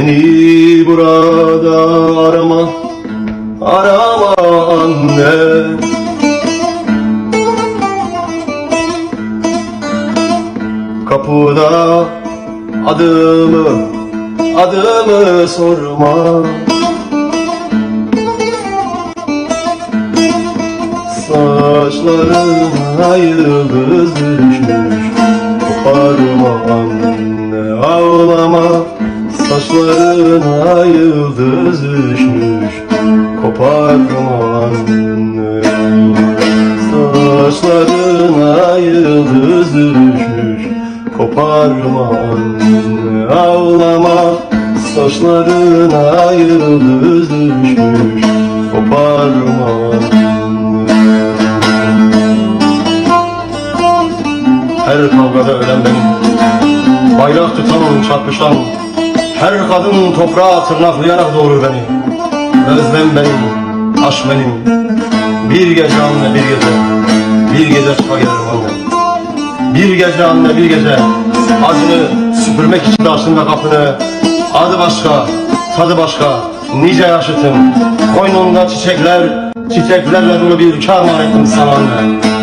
Beni burada arama Arama anne. Kapıda adımı Adımı sorma. Saçlarına yıldız düşmüş Koparma anne Saçlarına yıldız düşmüş Koparma anne Saçlarına yıldız düşmüş Koparma anne ağlama Saçlarına yıldız düşmüş Koparma anne Her kavgada ölen benim. Bayrak tutan çarpışan Her kadın toprağa tırnaklayarak doğurur beni. Özlem benim, aşk benim. Bir gece anne bir gece Bir gece çıka gelirim anne Bir gece anne bir gece Acını süpürmek için açtım kapını. Adı başka, tadı başka Nice yaşıtım. Koynunda çiçekler Çiçeklerle dolu bir kâr ettim sana anne